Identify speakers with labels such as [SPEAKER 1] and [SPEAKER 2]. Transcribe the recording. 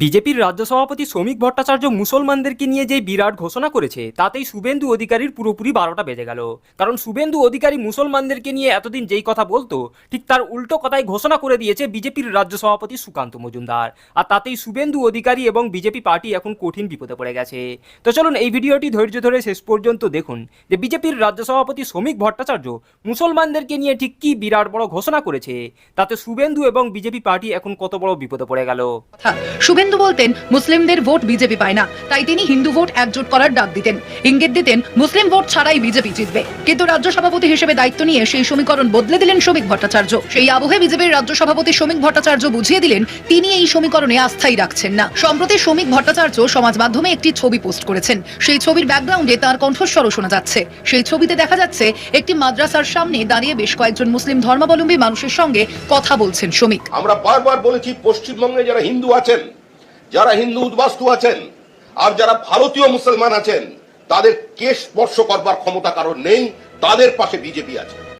[SPEAKER 1] বিজেপির রাজ্য সভাপতি শ্রমিক ভট্টাচার্য মুসলমানদেরকে নিয়ে যে বিরাট ঘোষণা করেছে, তাতেই শুভেন্দু অধিকারীর পুরোপুরি বারোটা বেজে গেল। কারণ শুভেন্দু অধিকারী মুসলমানদেরকে নিয়ে এতদিন যেই কথা বলতো, ঠিক তার উল্টো কথাই ঘোষণা করে দিয়েছে বিজেপির রাজ্য সভাপতি সুকান্ত মজুমদার। আর তাতেই শুভেন্দু অধিকারী এবং বিজেপি পার্টি এখন কঠিন বিপদে পড়ে গেছে। তো চলুন এই ভিডিওটি ধৈর্য ধরে শেষ পর্যন্ত দেখুন যে বিজেপির রাজ্য সভাপতি শ্রমিক ভট্টাচার্য মুসলমানদেরকে নিয়ে ঠিক কি বিরাট বড় ঘোষণা করেছে, তাতে শুভেন্দু এবং বিজেপি পার্টি এখন কত বড় বিপদে পড়ে গেল।
[SPEAKER 2] শুভেন্দু বলতেন, মুসলিমদের ভোট বিজেপি পায় না। তাই তিনি হিন্দু ভোট একজোট করার ডাক দিতেন। ইঙ্গিত দিতেন, মুসলিম ভোট ছাড়াই বিজেপি জিতবে। কিন্তু রাজ্য সভাপতি হিসেবে দায়িত্ব নিয়ে সেই সমীকরণ বদলে দিলেন শ্রমিক ভট্টাচার্য। সেই আবহে বিজেপির রাজ্য সভাপতি শ্রমিক ভট্টাচার্য বুঝিয়ে দিলেন, তিনি এই সমীকরণে আস্থাই রাখছেন না। সম্প্রতি শ্রমিক ভট্টাচার্য সমাজ মাধ্যমে একটি ছবি পোস্ট করেছেন। সেই ছবির ব্যাকগ্রাউন্ডে তার কণ্ঠস্বরও শোনা যাচ্ছে। সেই ছবিতে দেখা যাচ্ছে, একটি মাদ্রাসার সামনে দাঁড়িয়ে বেশ কয়েকজন মুসলিম ধর্মাবলম্বী মানুষের সঙ্গে কথা বলছেন শ্রমিক।
[SPEAKER 3] আমরা বারবার বলেছি, পশ্চিমবঙ্গে যারা হিন্দু আছেন যারা হিন্দু উদ্বাস্তু আছেন আর যারা ভারতীয় মুসলমান আছেন, তাদের কেশ স্পর্শ করবার ক্ষমতা কারণ নেই, তাদের পাশে বিজেপি আছে।